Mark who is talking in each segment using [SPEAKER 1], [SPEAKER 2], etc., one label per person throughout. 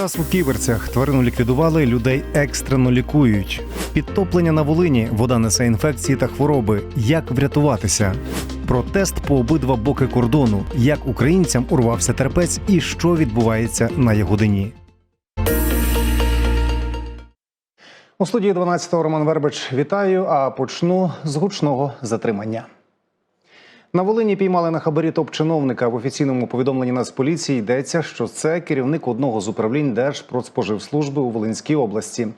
[SPEAKER 1] Сказ у ківерцях тварину ліквідували, людей екстрено лікують. Підтоплення на Волині, вода несе інфекції та хвороби. Як врятуватися? Протест по обидва боки кордону. Як українцям урвався терпець і що відбувається на Ягодині? У студії 12-го Роман Вербич вітаю. А почну з гучного затримання. На Волині піймали на хабарі топ-чиновника. В офіційному повідомленні Нацполіції йдеться, що це керівник одного з управлінь Держпродспоживслужби у Волинській області.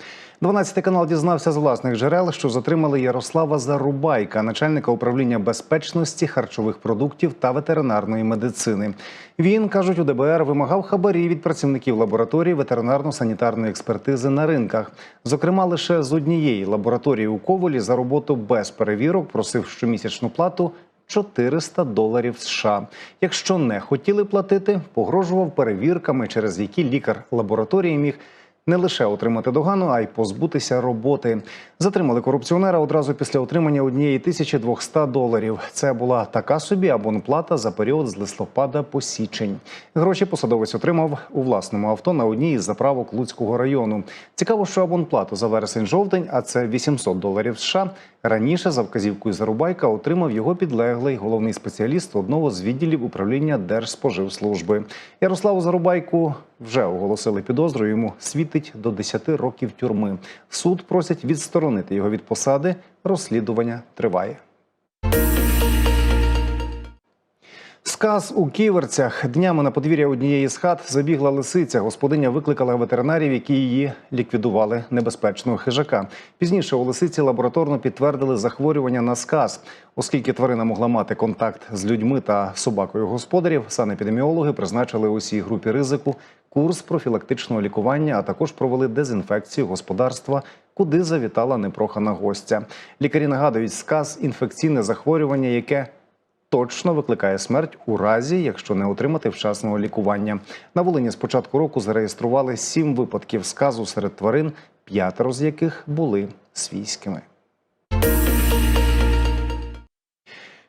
[SPEAKER 1] 12 канал дізнався з власних джерел, що затримали Ярослава Зарубайка, начальника управління безпечності харчових продуктів та ветеринарної медицини. Він кажуть, у ДБР вимагав хабарі від працівників лабораторії ветеринарно-санітарної експертизи на ринках. Зокрема, лише з однієї лабораторії у Ковелі за роботу без перевірок просив щомісячну плату 400 доларів США. Якщо не хотіли платити, погрожував перевірками, через які лікар лабораторії міг не лише отримати догану, а й позбутися роботи. Затримали корупціонера одразу після отримання однієї тисячі 200 доларів. Це була така собі абонплата за період з листопада по січень. Гроші посадовець отримав у власному авто на одній із заправок Луцького району. Цікаво, що абонплату за вересень-жовтень, а це 800 доларів США. Раніше за вказівкою Зарубайка отримав його підлеглий головний спеціаліст одного з відділів управління Держспоживслужби. Ярославу Зарубайку вже оголосили підозру. Йому світить до 10 років тюрми. Суд просять відсторонити його від посади. Розслідування триває. Сказ у ківерцях днями на подвір'я однієї з хат забігла лисиця. Господиня викликала ветеринарів, які її ліквідували небезпечного хижака. Пізніше у лисиці лабораторно підтвердили захворювання на сказ. Оскільки тварина могла мати контакт з людьми та собакою господарів, санепідеміологи призначили усій групі ризику курс профілактичного лікування, а також провели дезінфекцію господарства, куди завітала непрохана гостя. Лікарі нагадують, сказ інфекційне захворювання, яке точно викликає смерть у разі, якщо не отримати вчасного лікування. На Волині з початку року зареєстрували сім випадків сказу серед тварин, п'ятеро з яких були свійськими.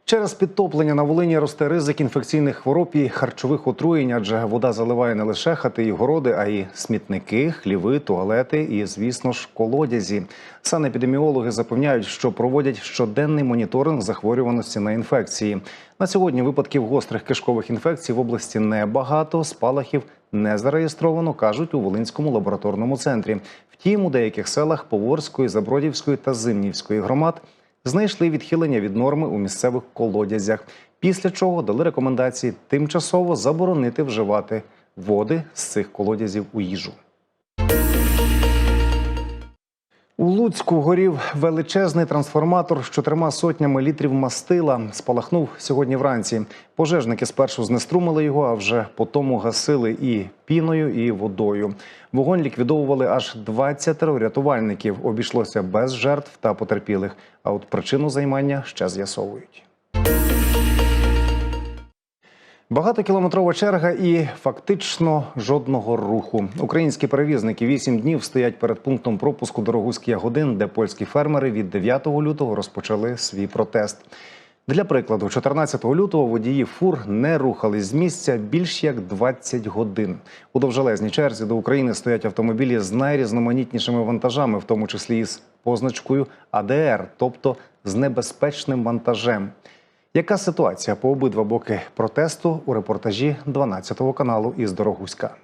[SPEAKER 1] Через підтоплення на Волині росте ризик інфекційних хвороб і харчових отруєнь, адже вода заливає не лише хати і городи, а й смітники, хліви, туалети і, звісно ж, колодязі. Санепідеміологи запевняють, що проводять щоденний моніторинг захворюваності на інфекції. На сьогодні випадків гострих кишкових інфекцій в області небагато, спалахів не зареєстровано, кажуть у Волинському лабораторному центрі. Втім, у деяких селах Поворської, Забродівської та Зимнівської громад знайшли відхилення від норми у місцевих колодязях, після чого дали рекомендації тимчасово заборонити вживати води з цих колодязів у їжу. У Луцьку горів величезний трансформатор з чотирма сотнями літрів мастила. Спалахнув сьогодні вранці. Пожежники спершу знеструмили його, а вже потім гасили і піною, і водою. Вогонь ліквідовували аж 20 рятувальників. Обійшлося без жертв та потерпілих. А от причину займання ще з'ясовують. Багатокілометрова черга і фактично жодного руху. Українські перевізники вісім днів стоять перед пунктом пропуску Дорогуський Ягодин, де польські фермери від 9 лютого розпочали свій протест. Для прикладу, 14 лютого водії фур не рухались з місця більш як 20 годин. У довжелезній черзі до України стоять автомобілі з найрізноманітнішими вантажами, в тому числі із позначкою АДР, тобто з небезпечним вантажем. Яка ситуація по обидва боки протесту у репортажі 12 каналу із Дорогуська?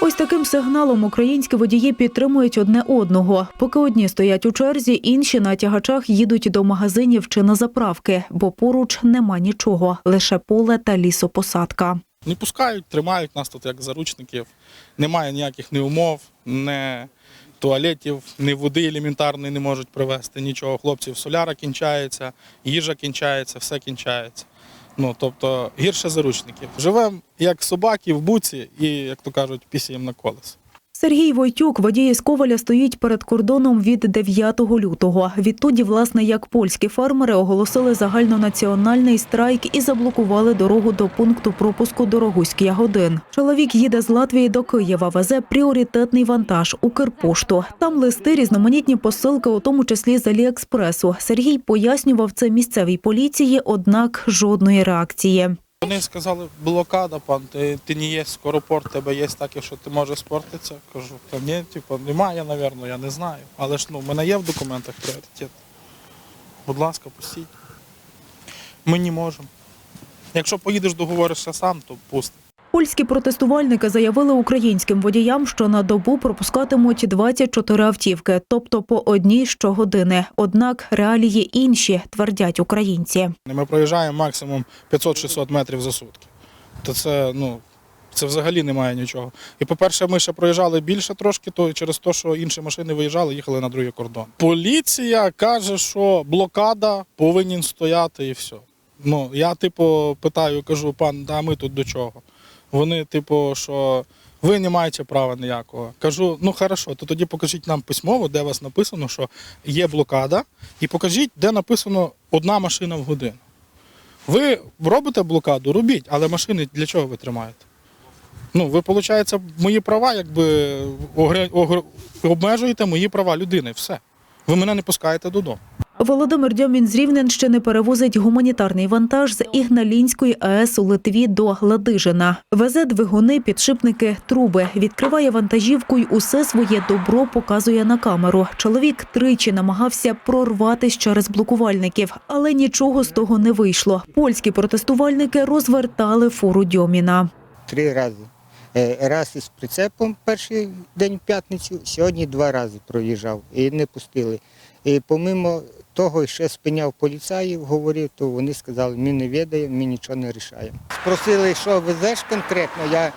[SPEAKER 2] Ось таким сигналом українські водії підтримують одне одного. Поки одні стоять у черзі, інші на тягачах їдуть до магазинів чи на заправки, бо поруч нема нічого, лише поле та лісопосадка.
[SPEAKER 3] Не пускають, тримають нас тут як заручників. Немає ніяких ні умов, ні туалетів, ні води елементарної не можуть привезти, нічого. Хлопців соляра кінчається, їжа кінчається, все кінчається. Ну, тобто гірше заручників. Живемо як собаки в буці і, як то кажуть, пісіємо на колес.
[SPEAKER 2] Сергій Войтюк, водій із Коваля, стоїть перед кордоном від 9 лютого. Відтоді, власне, як польські фермери оголосили загальнонаціональний страйк і заблокували дорогу до пункту пропуску Дорогуський Ягодин. Чоловік їде з Латвії до Києва, везе пріоритетний вантаж Укрпошту. Там листи, різноманітні посилки, у тому числі з Аліекспресу. Сергій пояснював це місцевій поліції, однак жодної реакції.
[SPEAKER 3] Вони сказали, блокада, пан, ти, ти не є скоропорт, тебе є таке, що ти можеш спортитися. Кажу, та ні, типу, немає, напевно, я не знаю. Але ж ну, в мене є в документах пріоритет. Будь ласка, пустіть. Ми не можемо. Якщо поїдеш, договоришся сам, то пусти.
[SPEAKER 2] Польські протестувальники заявили українським водіям, що на добу пропускатимуть 24 автівки, тобто по одній щогодини. Однак реалії інші, твердять українці.
[SPEAKER 3] Ми проїжджаємо максимум 500-600 метрів за сутки. То це, ну, це взагалі немає нічого. І по-перше, ми ще проїжджали більше трошки, то через те, що інші машини виїжджали, їхали на другий кордон. Поліція каже, що блокада повинен стояти і все. Ну, я, типу, питаю, кажу, пан, а ми тут до чого? Вони, типу, що ви не маєте права ніякого. Кажу, ну хорошо, то тоді покажіть нам письмово, де у вас написано, що є блокада, і покажіть, де написано одна машина в годину. Ви робите блокаду, робіть, але машини для чого ви тримаєте? Ну, ви, виходить, мої права, якби обмежуєте мої права людини. Все. Ви мене не пускаєте додому.
[SPEAKER 2] Володимир Дьомін з Рівненщини перевозить гуманітарний вантаж з Ігналінської АЕС у Литві до Ладижина. Везе двигуни, підшипники, труби. Відкриває вантажівку й усе своє добро показує на камеру. Чоловік тричі намагався прорватися через блокувальників, але нічого з того не вийшло. Польські протестувальники розвертали фуру Дьоміна.
[SPEAKER 4] три рази. Е, Раз із прицепом перший день п'ятницю, сьогодні два рази проїжджав і не пустили. І помимо того, ще спиняв поліцаїв, говорив, то вони сказали, ми не відаємо, ми нічого не рішаємо. Спросили, що везеш конкретно, я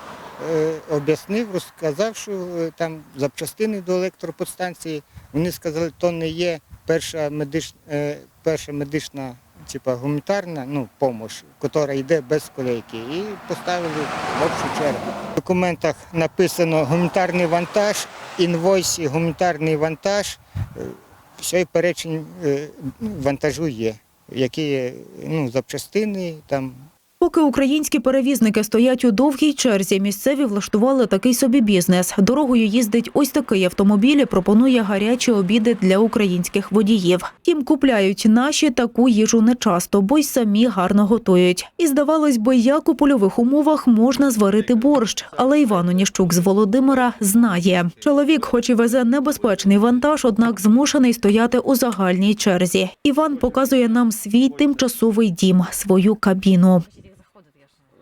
[SPEAKER 4] е, об'яснив, розказав, що е, там запчастини до електроподстанції. Вони сказали, то не є перша медична, е, перша медична типа, гуманітарна ну, допомога, яка йде без колейки. І поставили в общу чергу. В документах написано гуманітарний вантаж, інвойсі, гуманітарний вантаж. Все перечень е, ну, вантажу є, які ну, запчастини, там
[SPEAKER 2] Поки українські перевізники стоять у довгій черзі, місцеві влаштували такий собі бізнес. Дорогою їздить ось такий автомобіль і пропонує гарячі обіди для українських водіїв. Тім купляють наші таку їжу нечасто, бо й самі гарно готують. І здавалось би, як у польових умовах можна зварити борщ. Але Іван Оніщук з Володимира знає. Чоловік, хоч і везе небезпечний вантаж, однак змушений стояти у загальній черзі. Іван показує нам свій тимчасовий дім, свою кабіну.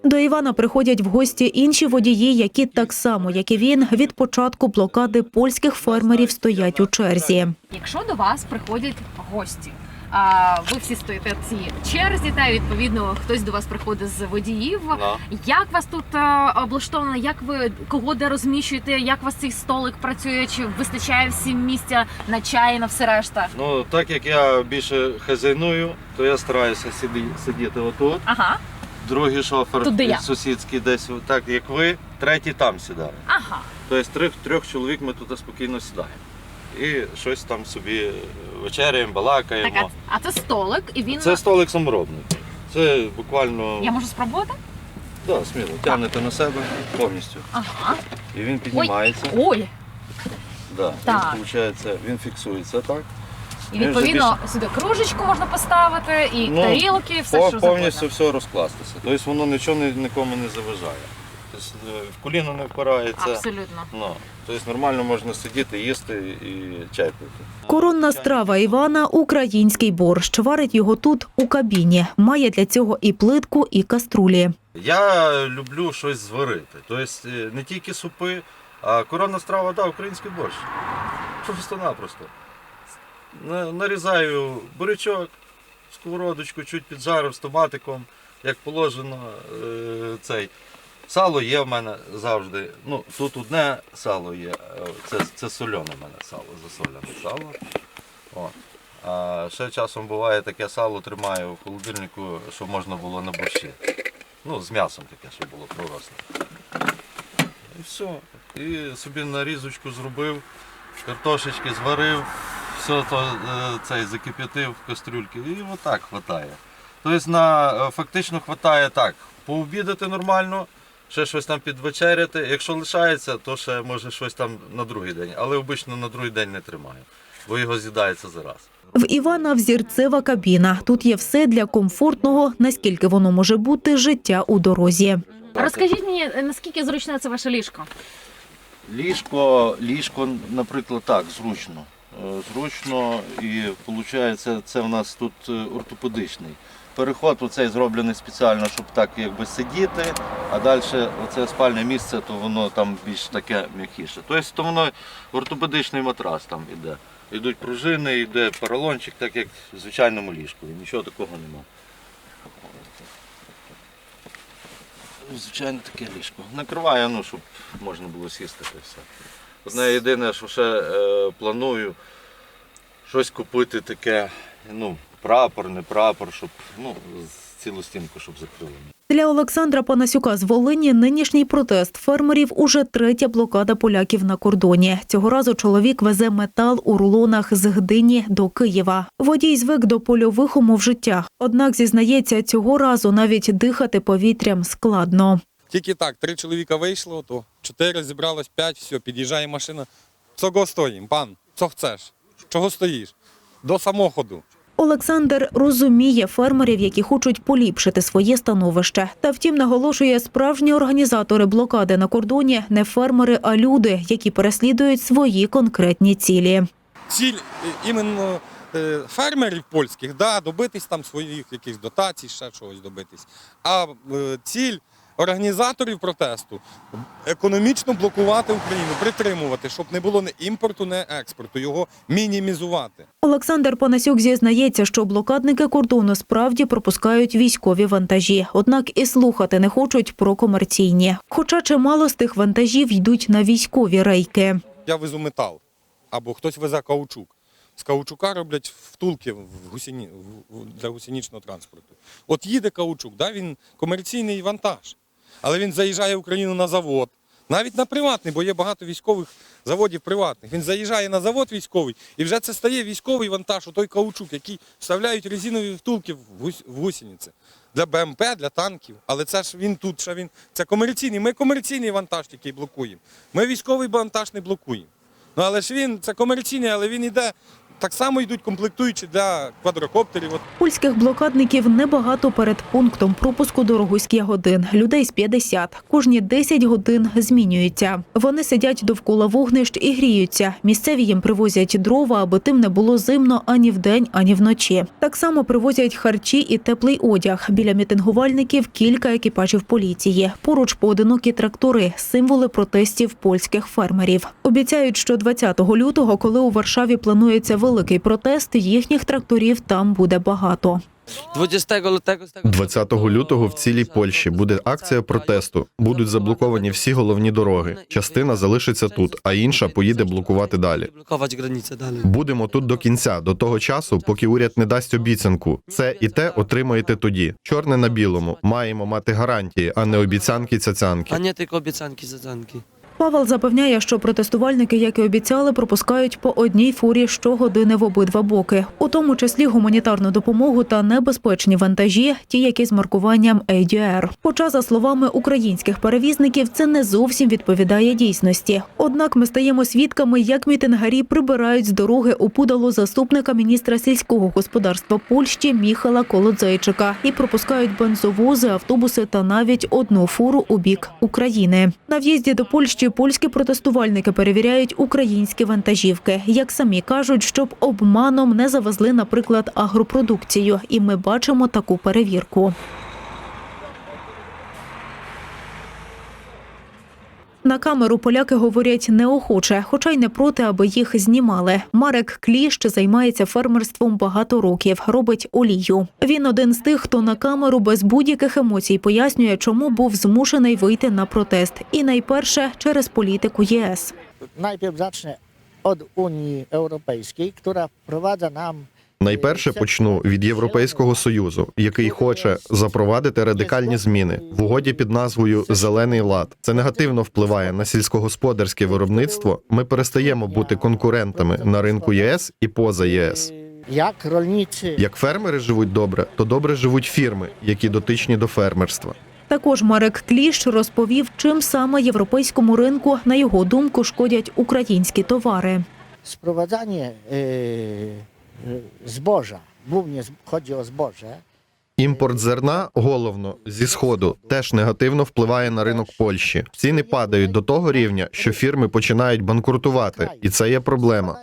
[SPEAKER 2] До Івана приходять в гості інші водії, які так само, як і він, від початку блокади польських фермерів стоять у черзі.
[SPEAKER 5] Якщо до вас приходять гості, а ви всі стоїте в цій черзі, та відповідно хтось до вас приходить з водіїв. Як вас тут е, облаштовано? Як ви кого де розміщуєте? Як у вас цей столик працює? Чи вистачає всім місця на чай, на все решта?
[SPEAKER 6] Ну, так як я більше хазяйную, то я стараюся сидіти отут.
[SPEAKER 5] Ага,
[SPEAKER 6] Другий шофер
[SPEAKER 5] Тут де я.
[SPEAKER 6] сусідський десь так, як ви, третій там сідає.
[SPEAKER 5] ага.
[SPEAKER 6] Тобто трьох, трьох чоловік ми тут спокійно сідаємо. І щось там собі вечеряємо, балакаємо.
[SPEAKER 5] Так, а, це столик, і він
[SPEAKER 6] Це столик саморобний. Це буквально
[SPEAKER 5] я можу спробувати?
[SPEAKER 6] да, сміло, тягнете на себе повністю.
[SPEAKER 5] Ага.
[SPEAKER 6] І він піднімається.
[SPEAKER 5] Ой,
[SPEAKER 6] Да.
[SPEAKER 5] Так.
[SPEAKER 6] Він, виходить, він фіксується так.
[SPEAKER 5] І відповідно сюди кружечку можна поставити, і
[SPEAKER 6] Ну,
[SPEAKER 5] тарілки, все
[SPEAKER 6] По-
[SPEAKER 5] що
[SPEAKER 6] повністю все розкластися. Тобто воно нічого ні- нікому не заважає. Тобто е, в коліно не впирається.
[SPEAKER 5] Абсолютно.
[SPEAKER 6] Ну, тобто нормально можна сидіти, їсти і чай пити.
[SPEAKER 2] Коронна страва Івана український борщ. Варить його тут у кабіні. Має для цього і плитку, і каструлі.
[SPEAKER 6] Я люблю щось зварити. Тобто е, не тільки супи, а коронна страва, да, український борщ. Просто-напросто. На- Нарізаю бурячок, сковородочку, чуть піджарив з томатиком, як положено. е, Цей. Сало є в мене завжди. Ну, тут одне сало є, е, це, це соляне в мене сало, засолене сало. От. А ще часом буває таке сало тримаю в холодильнику, щоб можна було на борщі. Ну, з м'ясом таке, щоб було проросне. І все. І собі нарізочку зробив, картошечки зварив, все то е, цей закип'ятив в кастрюльки і отак хватає. Тобто на, е, фактично хватає так, пообідати нормально, ще щось там підвечеряти. Якщо лишається, то ще може щось там на другий день, але обично на другий день не тримаю. бо його з'їдається зараз.
[SPEAKER 2] В Івана взірцева кабіна. Тут є все для комфортного, наскільки воно може бути, життя у дорозі.
[SPEAKER 5] Розкажіть мені, наскільки зручне це ваше ліжко?
[SPEAKER 6] Ліжко, ліжко, наприклад, так, зручно. Е, Зручно і виходить, це в нас тут е, ортопедичний. Переход оцей зроблений спеціально, щоб так якби сидіти, а далі оце спальне місце, то воно там більш таке м'якіше. Тобто то воно ортопедичний матрас там іде. Йдуть пружини, йде поролончик, так як в звичайному ліжку. Нічого такого нема. Звичайно, таке ліжко. Накриває, ну, щоб можна було сісти та все. Одне єдине, що ще е, планую щось купити таке, ну, прапор, не прапор, щоб ну, цілу стінку, щоб закрили.
[SPEAKER 2] Для Олександра Панасюка з Волині нинішній протест фермерів уже третя блокада поляків на кордоні. Цього разу чоловік везе метал у рулонах з Гдині до Києва. Водій звик до польових умов життя. Однак зізнається, цього разу навіть дихати повітрям складно.
[SPEAKER 7] Тільки так, три чоловіка вийшло, то чотири зібралось, п'ять, все, під'їжджає машина. Чого стоїм, пан? Що хочеш? Чого стоїш? До самоходу.
[SPEAKER 2] Олександр розуміє фермерів, які хочуть поліпшити своє становище. Та втім, наголошує, справжні організатори блокади на кордоні не фермери, а люди, які переслідують свої конкретні цілі.
[SPEAKER 7] Ціль е, іменно е, фермерів польських, да, добитись там своїх якихось дотацій, ще чогось добитись. А е, ціль організаторів протесту економічно блокувати Україну, притримувати, щоб не було ні імпорту, ні експорту, його мінімізувати.
[SPEAKER 2] Олександр Панасюк зізнається, що блокадники кордону справді пропускають військові вантажі, однак і слухати не хочуть про комерційні. Хоча чимало з тих вантажів йдуть на військові рейки.
[SPEAKER 7] Я везу метал, або хтось везе каучук. З каучука роблять втулки в гусіні, для гусінічного транспорту. От їде каучук, да, він комерційний вантаж, але він заїжджає в Україну на завод, навіть на приватний, бо є багато військових заводів приватних. Він заїжджає на завод військовий, і вже це стає військовий вантаж, той каучук, який вставляють резинові втулки в, гусениці. Для БМП, для танків. Але це ж він тут, ще він. Це комерційний. Ми комерційний вантаж який блокуємо. Ми військовий вантаж не блокуємо. Ну але ж він це комерційний, але він іде. Так само йдуть комплектуючі для квадрокоптерів.
[SPEAKER 2] Польських блокадників небагато перед пунктом пропуску до Рогузьк Ягодин. Людей з 50. Кожні 10 годин змінюються. Вони сидять довкола вогнищ і гріються. Місцеві їм привозять дрова, аби тим не було зимно ані вдень, ані вночі. Так само привозять харчі і теплий одяг. Біля мітингувальників кілька екіпажів поліції. Поруч поодинокі трактори, символи протестів польських фермерів. Обіцяють, що 20 лютого, коли у Варшаві планується великий протест, їхніх тракторів там буде багато.
[SPEAKER 8] 20 лютого
[SPEAKER 9] 20 лютого в цілій Польщі буде акція протесту. Будуть заблоковані всі головні дороги. Частина залишиться тут, а інша поїде блокувати
[SPEAKER 8] далі.
[SPEAKER 9] Будемо тут до кінця, до того часу, поки уряд не дасть обіцянку. Це і те отримаєте тоді. Чорне на білому. Маємо мати гарантії, а не обіцянки цяцянки.
[SPEAKER 8] А не тільки обіцянки зацянки.
[SPEAKER 2] Павел запевняє, що протестувальники, як і обіцяли, пропускають по одній фурі щогодини в обидва боки, у тому числі гуманітарну допомогу та небезпечні вантажі, ті, які з маркуванням ADR. Хоча, за словами українських перевізників, це не зовсім відповідає дійсності. Однак ми стаємо свідками, як мітингарі прибирають з дороги опудало заступника міністра сільського господарства Польщі Міхала Колодзейчика і пропускають бензовози, автобуси та навіть одну фуру у бік України. На в'їзді до Польщі польські протестувальники перевіряють українські вантажівки, як самі кажуть, щоб обманом не завезли, наприклад, агропродукцію. І ми бачимо таку перевірку. На камеру поляки говорять неохоче, хоча й не проти, аби їх знімали. Марек Кліщ займається фермерством багато років, робить олію. Він один з тих, хто на камеру без будь-яких емоцій пояснює, чому був змушений вийти на протест. І найперше через політику ЄС.
[SPEAKER 10] Najpierw zacznę od Unii Europejskiej, która wprowadza nam
[SPEAKER 9] Найперше почну від Європейського союзу, який хоче запровадити радикальні зміни в угоді під назвою Зелений лад. Це негативно впливає на сільськогосподарське виробництво. Ми перестаємо бути конкурентами на ринку ЄС і поза ЄС.
[SPEAKER 10] jak rolnicy
[SPEAKER 9] Як фермери живуть добре, то добре живуть фірми, які дотичні до фермерства.
[SPEAKER 2] Також Марек Кліщ розповів, чим саме європейському ринку, на його думку, шкодять українські товари.
[SPEAKER 10] sprowadzanie e, zboża, głównie chodzi o zboże,
[SPEAKER 9] Імпорт зерна головно зі сходу теж негативно впливає на ринок Польщі. Ціни падають до того рівня, що фірми починають банкрутувати, і це є проблема.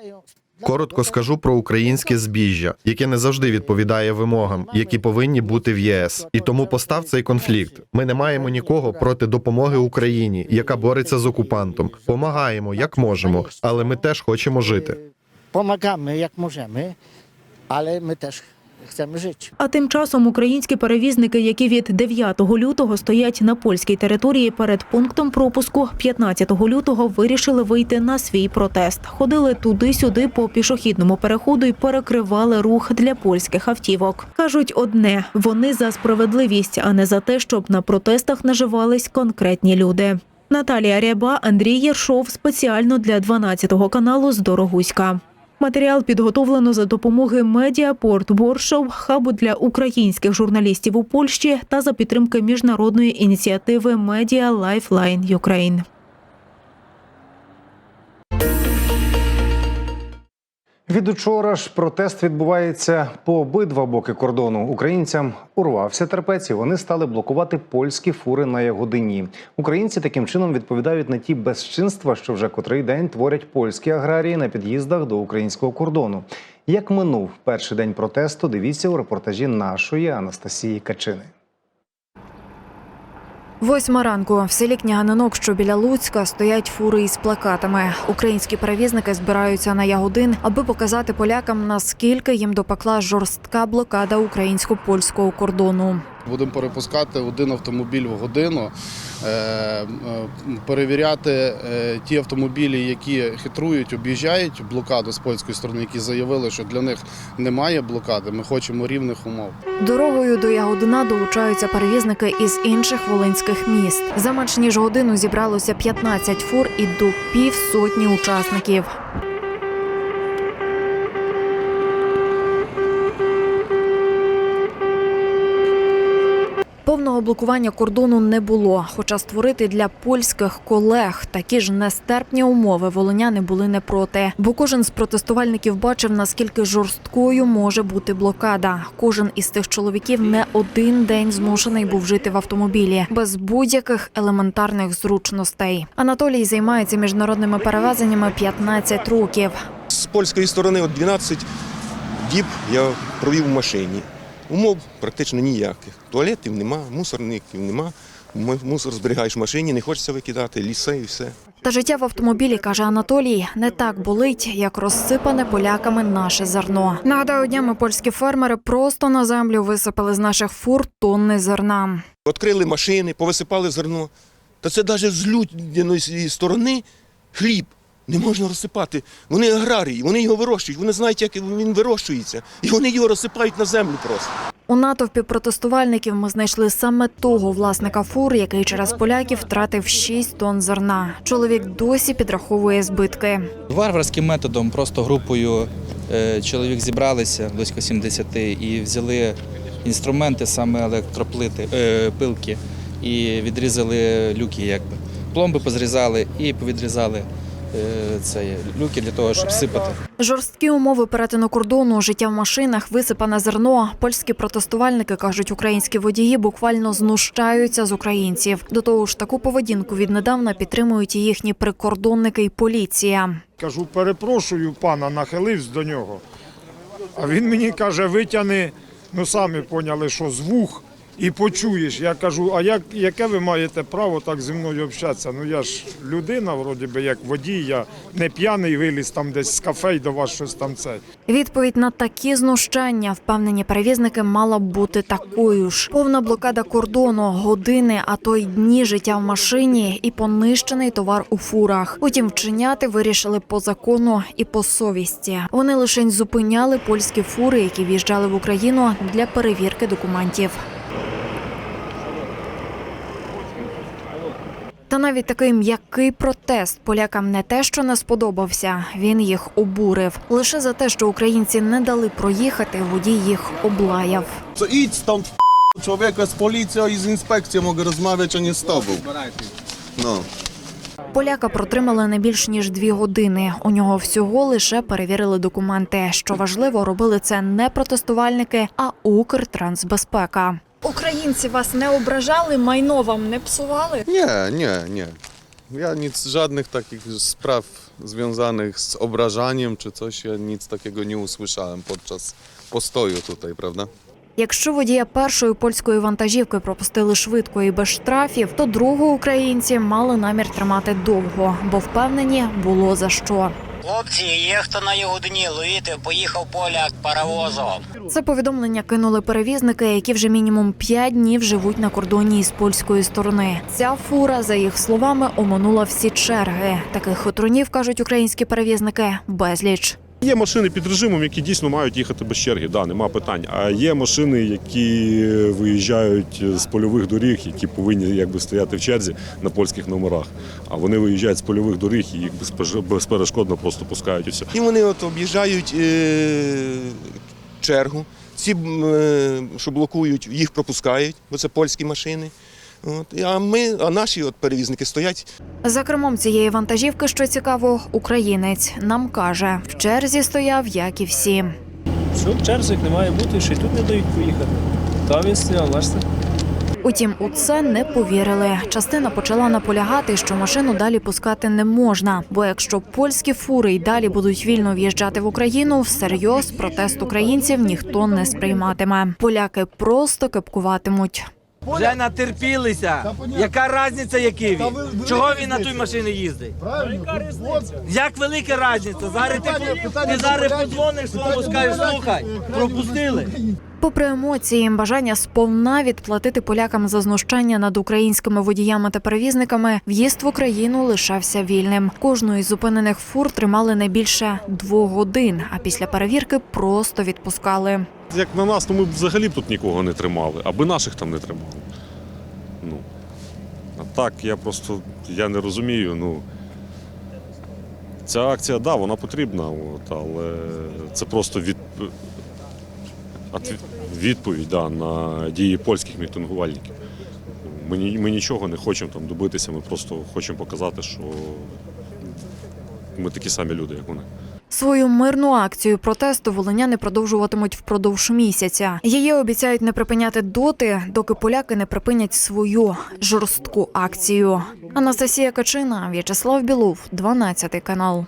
[SPEAKER 9] Коротко скажу про українське збіжжя, яке не завжди відповідає вимогам, які повинні бути в єС. І тому постав цей конфлікт. Ми не маємо нікого проти допомоги Україні, яка бореться з окупантом. Помагаємо як можемо, але ми теж хочемо жити.
[SPEAKER 10] Pomagamy jak możemy, ale my też chcemy żyć.
[SPEAKER 2] А тим часом українські перевізники, які від 9 лютого стоять на польській території перед пунктом пропуску, 15 лютого вирішили вийти на свій протест. Ходили туди-сюди по пішохідному переходу і перекривали рух для польських автівок. кажуть одне: вони за справедливість, а не за те, щоб на протестах наживались конкретні люди. Наталія Ряба, Андрій Єршов спеціально для 12 каналу з Дорогуська. Матеріал підготовлено за допомоги Медіапорт Воршов, хабу для українських журналістів у Польщі та за підтримки міжнародної ініціативи Медіа Лайфлайн Юкрейн.
[SPEAKER 1] Від учора ж протест відбувається по обидва боки кордону. Українцям урвався терпець, і вони стали блокувати польські фури на Ягодині. Українці таким чином відповідають на ті безчинства, що вже котрий день творять польські аграрії на під'їздах до українського кордону. Як минув перший день протесту, дивіться у репортажі нашої Анастасії Качини.
[SPEAKER 11] Восьма ранку в селі Княганинок, що біля Луцька, стоять фури із плакатами. Українські перевізники збираються на ягодин, аби показати полякам, наскільки їм допекла жорстка блокада українсько-польського кордону.
[SPEAKER 12] Будемо перепускати один автомобіль в годину, е, е, перевіряти е, ті автомобілі, які хитрують, об'їжджають блокаду з польської сторони, які заявили, що для них немає блокади. Ми хочемо рівних умов.
[SPEAKER 11] Дорогою до Ягодина долучаються перевізники із інших волинських міст. За менш ніж годину зібралося 15 фур і до півсотні учасників. Повного блокування кордону не було. Хоча створити для польських колег такі ж нестерпні умови волиняни були не проти. Бо кожен з протестувальників бачив, наскільки жорсткою може бути блокада. Кожен із тих чоловіків не один день змушений був жити в автомобілі без будь-яких елементарних зручностей. Анатолій займається міжнародними перевезеннями 15 років.
[SPEAKER 13] З польської сторони от 12 діб я провів в машині. Умов практично ніяких. Туалетів нема, мусорників нема. Мусор зберігаєш в машині, не хочеться викидати, ліси і все.
[SPEAKER 11] Та життя в автомобілі, каже Анатолій, не так болить, як розсипане поляками наше зерно. Нагадаю, днями польські фермери просто на землю висипали з наших фур тонни зерна.
[SPEAKER 13] Відкрили машини, повисипали зерно. Та це навіть з людяної сторони хліб не можна розсипати. Вони аграрії, вони його вирощують, вони знають, як він вирощується. І вони його розсипають на землю просто.
[SPEAKER 11] У натовпі протестувальників ми знайшли саме того власника фур, який через поляків втратив 6 тонн зерна. Чоловік досі підраховує збитки.
[SPEAKER 14] Варварським методом, просто групою е, чоловік зібралися, близько 70, і взяли інструменти, саме електроплити, е, пилки, і відрізали люки, якби. Пломби позрізали і повідрізали це, люки для того, щоб сипати.
[SPEAKER 11] Жорсткі умови перетину кордону, життя в машинах, висипане зерно. Польські протестувальники кажуть, українські водії буквально знущаються з українців. До того ж, таку поведінку віднедавна підтримують і їхні прикордонники і поліція.
[SPEAKER 15] Кажу, перепрошую пана, нахилився до нього. А він мені каже, витягни, ну самі поняли, що з вух і почуєш. Я кажу, а як, яке ви маєте право так зі мною общатися? Ну я ж людина, вроді би, як водій, я не п'яний виліз там десь з кафе і до вас щось там це.
[SPEAKER 11] Відповідь на такі знущання, впевнені перевізники, мала б бути такою ж: повна блокада кордону, години, а то й дні життя в машині і понищений товар у фурах. Утім, вчиняти вирішили по закону і по совісті. Вони лише зупиняли польські фури, які в'їжджали в Україну для перевірки документів. Та навіть такий м'який протест полякам не те, що не сподобався, він їх обурив. Лише за те, що українці не дали проїхати, водій їх облаяв.
[SPEAKER 16] Idź stąd f- człowieka z policją i z inspekcją mogę rozmawiać, a nie z tobą.
[SPEAKER 11] Поляка протримали не більш ніж дві години. У нього всього лише перевірили документи. Що важливо, робили це не протестувальники, а Укртрансбезпека. Українці вас не ображали, майно вам не псували.
[SPEAKER 17] Nie, nie, nie. Ja nic, żadnych takich spraw związanych z obrażaniem czy coś, ja nic takiego nie usłyszałem podczas postoju tutaj, prawda?
[SPEAKER 11] Якщо водія першої польської вантажівки пропустили швидко і без штрафів, то другу українці мали намір тримати довго, бо впевнені було за що.
[SPEAKER 18] Хлопці, є хто на Ягодині ловіти, поїхав поляк паровозом.
[SPEAKER 11] Це повідомлення кинули перевізники, які вже мінімум 5 днів живуть на кордоні із польської сторони. Ця фура, за їх словами, оминула всі черги. Таких хитрунів, кажуть українські перевізники, безліч.
[SPEAKER 19] Є машини під режимом, які дійсно мають їхати без черги, да, нема питань. А є машини, які виїжджають з польових доріг, які повинні якби стояти в черзі на польських номерах. А вони виїжджають з польових доріг і їх безперешкодно просто пускають і.
[SPEAKER 13] І вони от об'їжджають е, чергу. Ці, е, що блокують, їх пропускають, бо це польські машини. От. А ми, а наші от перевізники стоять
[SPEAKER 11] За кермом цієї вантажівки, що цікаво, українець нам каже, в черзі стояв, як і всі.
[SPEAKER 16] Все, в черзі не має бути, ще й тут не дають поїхати. Там він стояв, бачите?
[SPEAKER 11] Утім, у це не повірили. Частина почала наполягати, що машину далі пускати не можна. Бо якщо польські фури й далі будуть вільно в'їжджати в Україну, всерйоз протест українців ніхто не сприйматиме. Поляки просто кепкуватимуть.
[SPEAKER 18] Вже натерпілися. Яка різниця, який він? Чого він на той машині їздить? Як велика різниця? Зараз ти, ти зараз подзвониш своєму, скажеш, слухай, пропустили.
[SPEAKER 11] Попри емоції, бажання сповна відплатити полякам за знущання над українськими водіями та перевізниками, в'їзд в Україну лишався вільним. Кожну із зупинених фур тримали не більше двох годин, а після перевірки просто відпускали.
[SPEAKER 19] Як на нас, то ми б взагалі тут нікого не тримали, аби наших там не тримали. Ну. А так, я просто я не розумію. Ну, ця акція, да, вона потрібна, от, але це просто від, відповідь да, на дії польських мітингувальників. Ми, ми нічого не хочемо там добитися, ми просто хочемо показати, що ми такі самі люди, як вони.
[SPEAKER 11] Свою мирну акцію протесту волиняни продовжуватимуть впродовж місяця. Її обіцяють не припиняти доти, доки поляки не припинять свою жорстку акцію. Анастасія Качина, В'ячеслав Білов, 12 канал.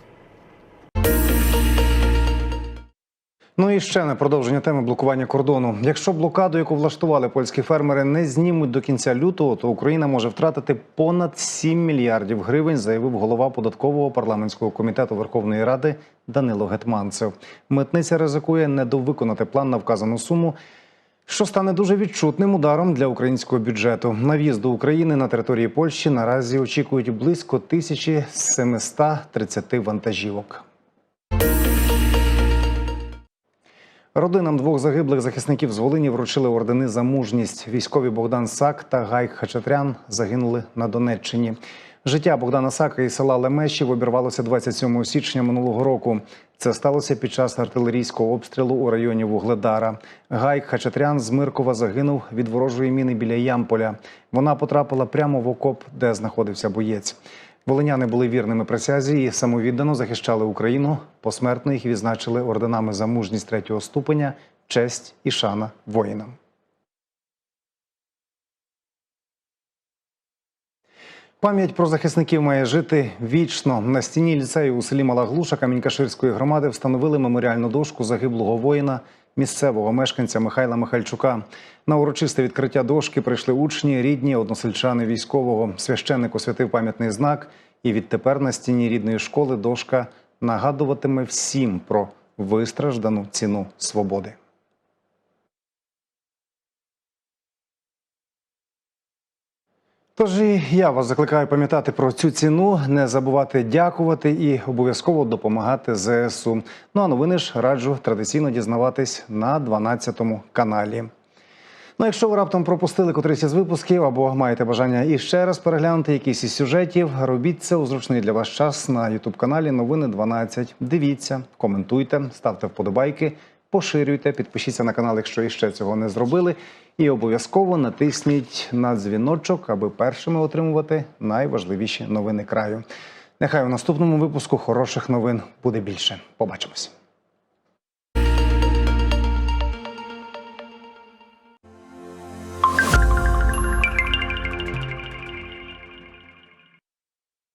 [SPEAKER 1] Ну і ще на продовження теми блокування кордону. Якщо блокаду, яку влаштували польські фермери, не знімуть до кінця лютого, то Україна може втратити понад 7 мільярдів гривень, заявив голова податкового парламентського комітету Верховної Ради Данило Гетманцев. Митниця ризикує недовиконати план на вказану суму. Що стане дуже відчутним ударом для українського бюджету. На в'їзд до України на території Польщі наразі очікують близько 1730 вантажівок. Родинам двох загиблих захисників з Волині вручили ордени за мужність. Військові Богдан Сак та Гай Хачатрян загинули на Донеччині. Життя Богдана Сака із села Лемешів обірвалося 27 січня минулого року. Це сталося під час артилерійського обстрілу у районі Вугледара. Гай Хачатрян з Миркова загинув від ворожої міни біля Ямполя. Вона потрапила прямо в окоп, де знаходився боєць. Волиняни були вірними присязі і самовіддано захищали Україну. Посмертно їх відзначили орденами за мужність третього ступеня, честь і шана воїнам. Пам'ять про захисників має жити вічно. На стіні ліцею у селі Мала Глуша Камінькаширської громади встановили меморіальну дошку загиблого воїна, місцевого мешканця Михайла Михальчука. На урочисте відкриття дошки прийшли учні, рідні, односельчани військового. Священник освятив пам'ятний знак, і відтепер на стіні рідної школи дошка нагадуватиме всім про вистраждану ціну свободи. Тож і я вас закликаю пам'ятати про цю ціну, не забувати дякувати і обов'язково допомагати ЗСУ. Ну а новини ж раджу традиційно дізнаватись на 12 каналі. Ну, якщо ви раптом пропустили котрийсь із випусків або маєте бажання іще раз переглянути якийсь із сюжетів, робіть це у зручний для вас час на Ютуб каналі Новини 12. Дивіться, коментуйте, ставте вподобайки, поширюйте, підпишіться на канал, якщо іще цього не зробили. І обов'язково натисніть на дзвіночок, аби першими отримувати найважливіші новини краю. Нехай у наступному випуску хороших новин буде більше. Побачимось.